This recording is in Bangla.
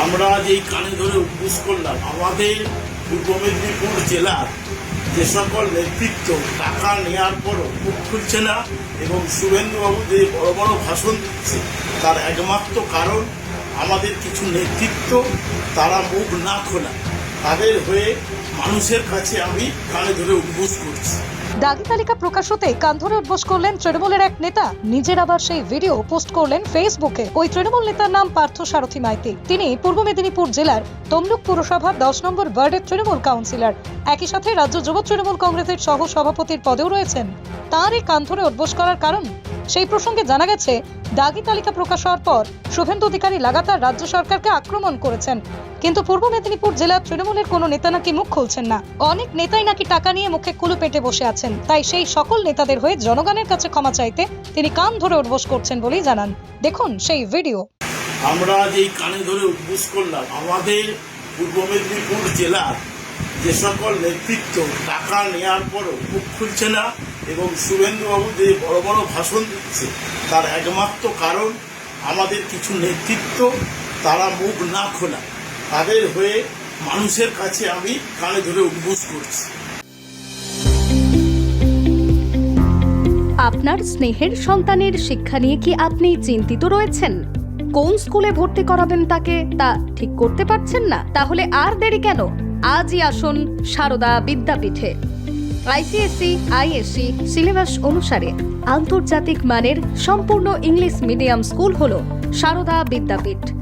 আমরা যেই কানে ধরে উপোস করলাম, আমাদের পূর্ব মেদিনীপুর জেলার যে সকল নেতৃত্ব, টাকা নেওয়ার পরও মুখ খুলছে না এবং শুভেন্দুবাবু যে বড় বড় ভাষণ দিচ্ছে, তার একমাত্র কারণ আমাদের কিছু নেতৃত্ব, তারা মুখ না খোলা। তাদের হয়ে মানুষের কাছে আমি কানে ধরে উপোস করছি। দাগি তালিকা প্রকাশ হতে কান ধরে উদ্বোস করলেন তৃণমূলের এক নেতা। নিজের আবার সেই ভিডিও পোস্ট করলেন ফেসবুকে। ওই তৃণমূল নেতার নাম পার্থ সারথী মাইতি। তিনি পূর্ব মেদিনীপুর জেলার তমলুক পুরসভার দশ নম্বর ওয়ার্ডের তৃণমূল কাউন্সিলর। একই সাথে রাজ্য যুব তৃণমূল কংগ্রেসের সহ সভাপতির পদেও রয়েছেন। তার এই কান ধরে উদ্বোস করার কারণ সেই প্রসঙ্গে জানা গেছে, দাগি তালিকা প্রকাশ হওয়ার পর শুভেন্দু অধিকারী লাগাতার রাজ্য সরকারকে আক্রমণ করেছেন। কিন্তু পূর্ব মেদিনীপুর জেলার তৃণমূলের কোনো নেতা নাকি মুখ খুলছেন না। অনেক নেতাই নাকি টাকা নিয়ে মুখে কুলু পেটে বসে আছেন। তাই সেই সকল নেতাদের হয়ে জনগণের কাছে ক্ষমা চাইতে তিনি কান ধরে উদ্বোস করছেন বলেই জানান। দেখুন সেই ভিডিও। আমরা এই কানে ধরে উপোস করলাম, আমাদের পূর্ব মেদিনীপুর জেলার যে সকল নেতৃত্ব, টাকা নেওয়ার পরও মুখ খুলছে না এবং শুভেন্দুবাবু যে বড় বড় ভাষণ দিচ্ছে, তার একমাত্র কারণ আমাদের কিছু নেতৃত্ব, তারা মুখ না খোলা। তাদের হয়ে মানুষের কাছে আমি কানে ধরে উপোস করছি। আপনার স্নেহের সন্তানের শিক্ষা নিয়ে কি আপনি চিন্তিত রয়েছেন? কোন স্কুলে ভর্তি করাবেন তাকে তা ঠিক করতে পারছেন না? তাহলে আর দেরি কেন? আজই আসুন সারদা বিদ্যাপীঠে। আইসিএসসি, আইএসসি সিলেবাস অনুসারে আন্তর্জাতিক মানের সম্পূর্ণ ইংলিশ মিডিয়াম স্কুল হল Sarada Vidyapith.